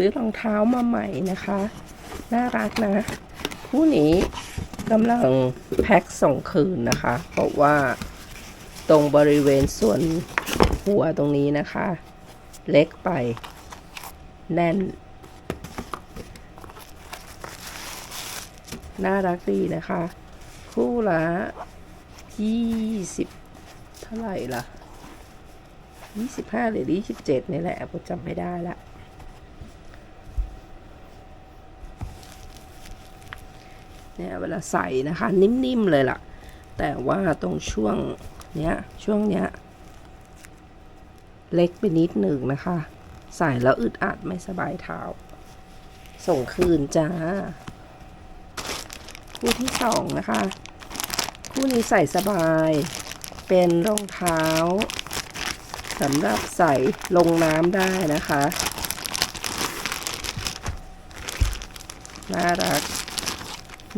ซื้อรองเท้ามาใหม่นะคะ น่ารักนะคู่นี้กำลังแพ็คส่งคืนนะคะ เพราะว่าตรงบริเวณส่วนหัวตรงนี้นะคะ เล็กไป แน่น น่ารักดีนะคะ คู่ละยี่สิบเท่าไหร่ล่ะยี่สิบห้าหรือยี่สิบเจ็ดนี่แหละผมจำไม่ได้ละ เนี่ยเวลาใส่นะคะ นิ่มๆเลยล่ะ แต่ว่าตรงช่วงเนี้ยช่วงเนี้ยเล็กไปนิดหนึ่งนะคะ ใส่แล้วอึดอัดไม่สบายเท้า ส่งคืนจ้า คู่ที่สองนะคะ คู่นี้ใส่สบาย เป็นรองเท้าสำหรับใส่ลงน้ำได้นะคะ น่ารัก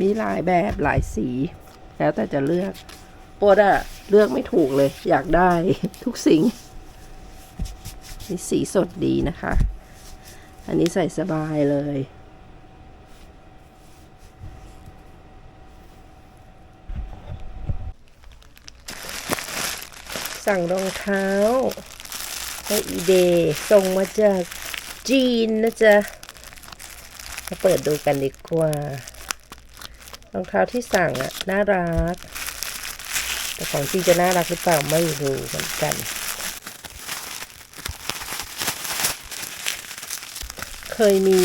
มีหลายแบบหลายสี แล้วแต่จะเลือกโปดอะเลือกไม่ถูกเลย อยากได้ทุกสิ่งมีสีสดดีนะคะ อันนี้ใส่สบายเลย สั่งรองเท้าในอีเดย์ส่งมาจากจีนนะจ๊ะมาเปิดดูกันดีกว่า รองเท้าที่สั่งอะน่ารัก แต่ของจริงจะน่ารักหรือเปล่าไม่รู้เหมือนกัน เคยมี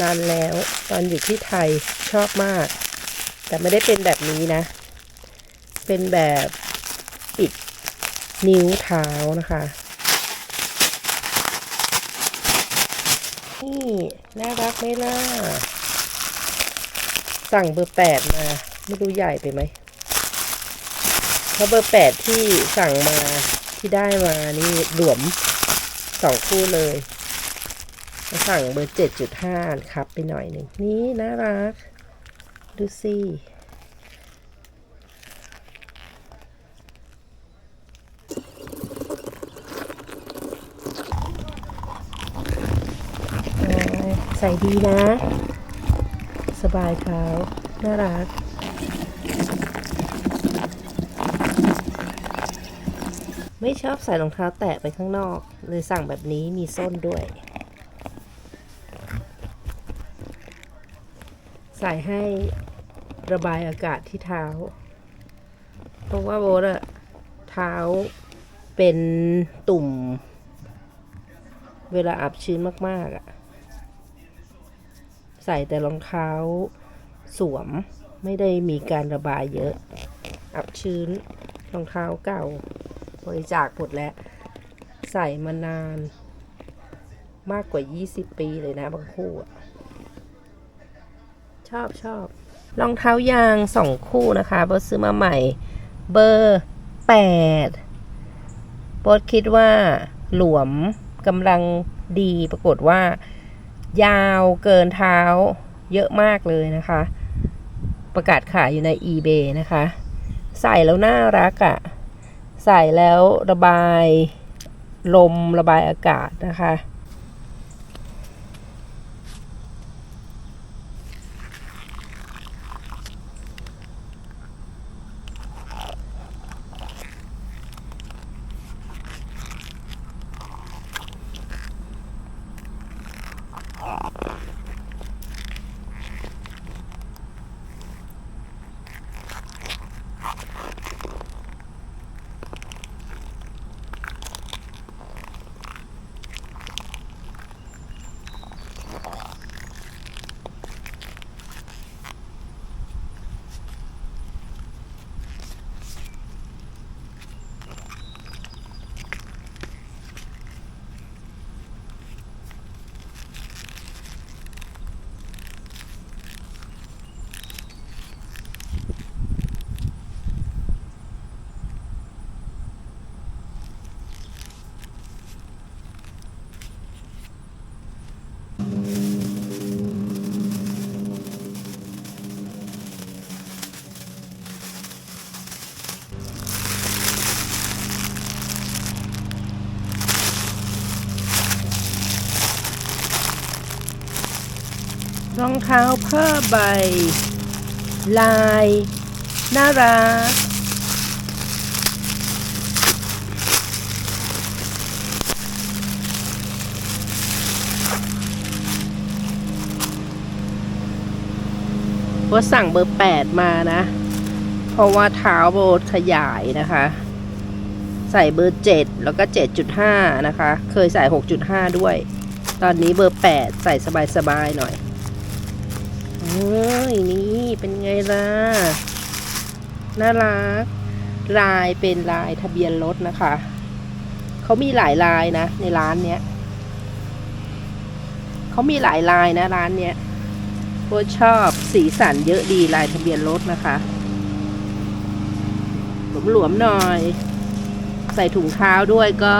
นานแล้ว ตอนอยู่ที่ไทยชอบมาก แต่ไม่ได้เป็นแบบนี้นะ เป็นแบบปิดนิ้วเท้านะคะนี่น่ารักไหมล่ะ สั่งเบอร์แปดมา ไม่รู้ใหญ่ไปไหมเพราะเบอร์แปดที่สั่งมาที่ได้มานี่หลวมสองคู่เลยสั่งเบอร์เจ็ดจุดห้าครับไปหน่อยหนึ่งนี่น่ารัก ดูสิใส่ดีนะ สบายเท้าน่ารักไม่ชอบใส่รองเท้าแตะไปข้างนอกเลยสั่งแบบนี้มีส้นด้วย ใส่ให้ระบายอากาศที่เท้า เพราะว่าโบทอะเท้าเป็นตุ่ม เวลาอับชื้นมาก ๆอะ ใส่แต่รองเท้าสวมไม่ได้มีการระบายเยอะ อับชื้นรองเท้าเก่าบริจาคหมดแล้ว ใส่มานานมากกว่า 20 ปีเลยนะบางคู่ชอบชอบรองเท้ายางสองคู่นะคะโบทซื้อมาใหม่ เบอร์8โบคิดว่าหลวมกำลังดีปรากฏว่า ยาวเกินเท้าเยอะมากเลยนะคะ ประกาศขายอยู่ใน eBay นะคะ ใส่แล้วน่ารักอะ่ะ ใส่แล้วระบายลมระบายอากาศนะคะ รองเท้าผ้าใบ ลาย น่ารัก ว่าสั่งเบอร์แปดมานะ เพราะว่าเท้าโบทขยายนะคะ ใส่เบอร์เจ็ดแล้วก็เจ็ดจุดห้านะคะ เคยใส่หกจุดห้าด้วย ตอนนี้เบอร์แปดใส่สบายๆหน่อย เอ้ยนี่เป็นไงล่ะ น่ารัก ลายเป็นลายทะเบียนรถนะคะ เขามีหลายลายนะ ในร้านเนี้ยเขามีหลายลายนะร้านเนี้ยโคตรชอบสีสันเยอะดีลายทะเบียนรถนะคะ หลวมๆหน่อย ใส่ถุงเท้าด้วยก็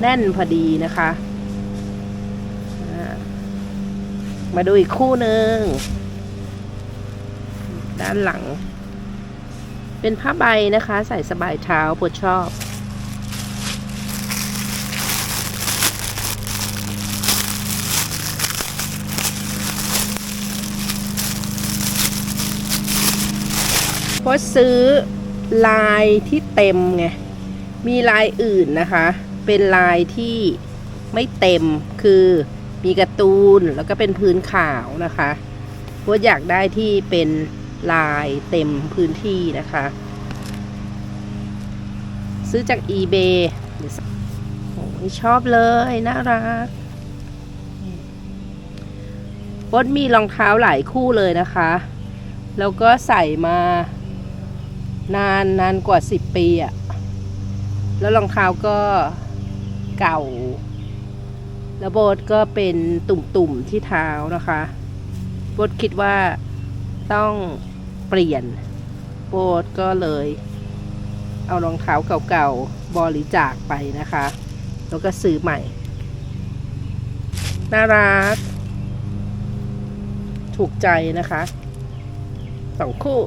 แน่นพอดีนะคะ มาดูอีกคู่หนึ่ง ด้านหลัง เป็นผ้าใบนะคะ ใส่สบายเท้าโปรดชอบเพราะซื้อลายที่เต็มไง มีลายอื่นนะคะ เป็นลายที่ไม่เต็มคือมีการ์ตูนแล้วก็เป็นพื้นขาวนะคะเพราะอยากได้ที่เป็น ลายเต็มพื้นที่นะคะ ซื้อจาก eBay โอ้ยชอบเลย น่ารักบดมีรองเท้าหลายคู่เลยนะคะ แล้วก็ใส่มานานนานกว่าสิบปีอะแล้วรองเท้าก็เก่า แล้วโบทก็เป็นตุ่มๆที่เท้านะคะ โบทคิดว่าต้อง เปลี่ยน โบทก็เลย เอารองเท้าเก่าๆ บริจาคไปนะคะ แล้วก็ซื้อใหม่ น่ารัก ถูกใจนะคะสองคู่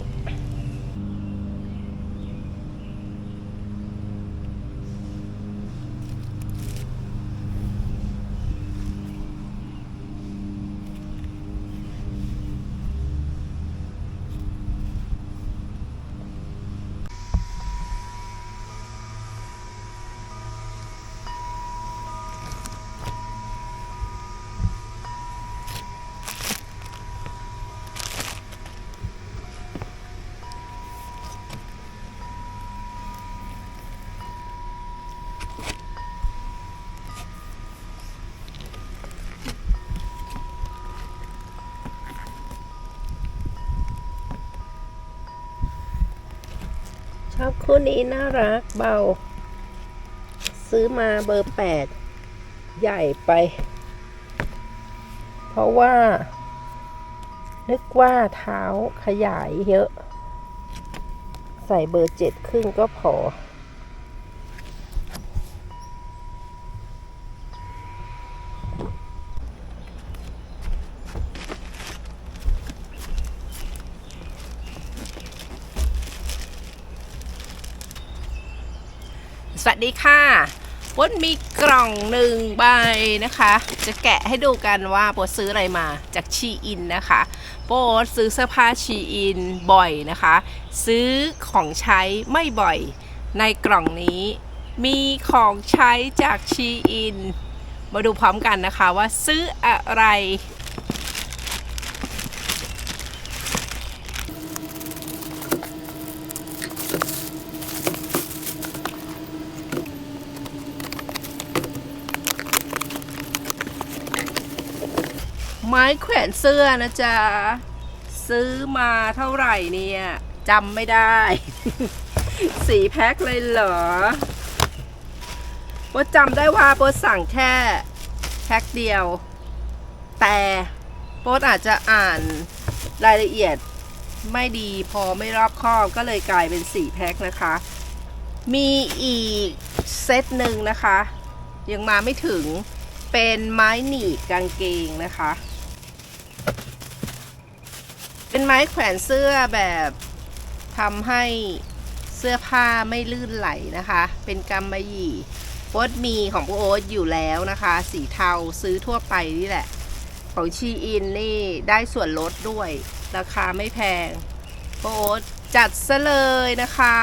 ครับคู่นี้น่ารักเบา ซื้อมาเบอร์แปดใหญ่ไป เพราะว่า นึกว่าเท้าขยายเยอะ ใส่เบอร์เจ็ดครึ่งก็พอ สวัสดีค่ะวดมีกล่องหนึ่งใบนะคะ จะแกะให้ดูกันว่าโปซื้ออะไรมาจากชีอินนะคะ โปซื้อเสื้อผ้าชีอินบ่อยนะคะ ซื้อของใช้ไม่บ่อย ในกล่องนี้มีของใช้จากชีอิน มาดูพร้อมกันนะคะว่าซื้ออะไร ไม้แขวนเสื้อนะจ๊ะ ซื้อมาเท่าไหร่เนี่ยจำไม่ได้ สี่แพ็คเลยเหรอโปจำได้ว่าโปสั่งแค่แพ็คเดียว แต่โปอาจจะอ่านรายละเอียดไม่ดีพอไม่รอบคอบก็เลยกลายเป็นสี่แพ็คนะคะ มีอีกเซตหนึ่งนะคะ ยังมาไม่ถึงเป็นไม้หนีบกางเกงนะคะ ไม้แขวนเสื้อแบบทำให้เสื้อผ้าไม่ลื่นไหลนะคะ เป็นกำมะหยี่โอ๊ตมีของพวกโอ๊ตอยู่แล้วนะคะ สีเทาซื้อทั่วไปนี่แหละ ของชีอินนี่ได้ส่วนลดด้วย ราคาไม่แพงโอ๊ตจัดซะเลยนะคะ